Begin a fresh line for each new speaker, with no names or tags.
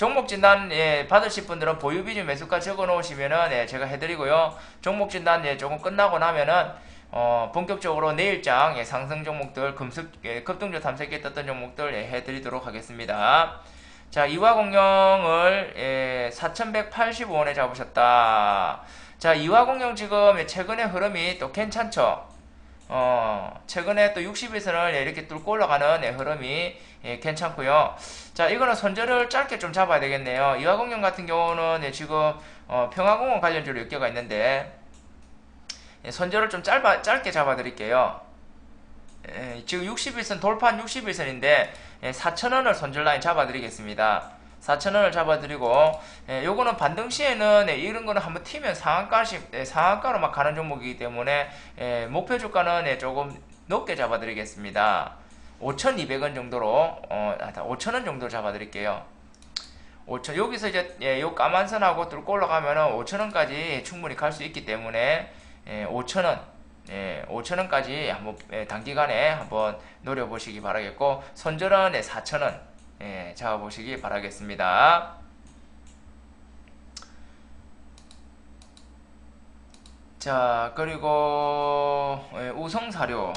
종목 진단 예, 받으실 분들은 보유 비 중 매수가 적어 놓으시면은 예, 제가 해드리고요. 종목 진단 예, 조금 끝나고 나면은 어, 본격적으로 내일장 예, 상승 종목들 금속 예, 급등주 탐색에 떴던 종목들 예, 해드리도록 하겠습니다. 자 이화공룡을 예, 4,185원에 잡으셨다. 자 이화공룡 지금 예, 최근의 흐름이 또 괜찮죠. 어, 최근에 또 60일선을 이렇게 뚫고 올라가는 예, 흐름이 예, 괜찮고요. 자, 이거는 손절을 짧게 좀 잡아야 되겠네요. 이화공룡 같은 경우는 예, 지금 어, 평화공원 관련주로 엮여가 있는데 예, 손절을 좀 짧아, 짧게 잡아 드릴게요. 예, 지금 60일선 돌파한 60일선인데 예, 4,000원을 손절 라인 잡아 드리겠습니다. 4,000원을 잡아드리고 예, 요거는 반등 시에는 예, 이런 거는 한번 튀면 상한가씩 예, 상한가로 막 가는 종목이기 때문에 예, 목표 주가는 예, 조금 높게 잡아드리겠습니다. 5,200원 정도로 어, 5,000원 정도 잡아드릴게요. 5천 여기서 이제 예, 요 까만 선하고 뚫고 올라가면은 5,000원까지 충분히 갈 수 있기 때문에 예, 5,000원 예, 5,000원까지 한번 예, 단기간에 한번 노려보시기 바라겠고 손절은 예, 4,000원 예, 잡아보시기 바라겠습니다. 자 그리고 예, 우성사료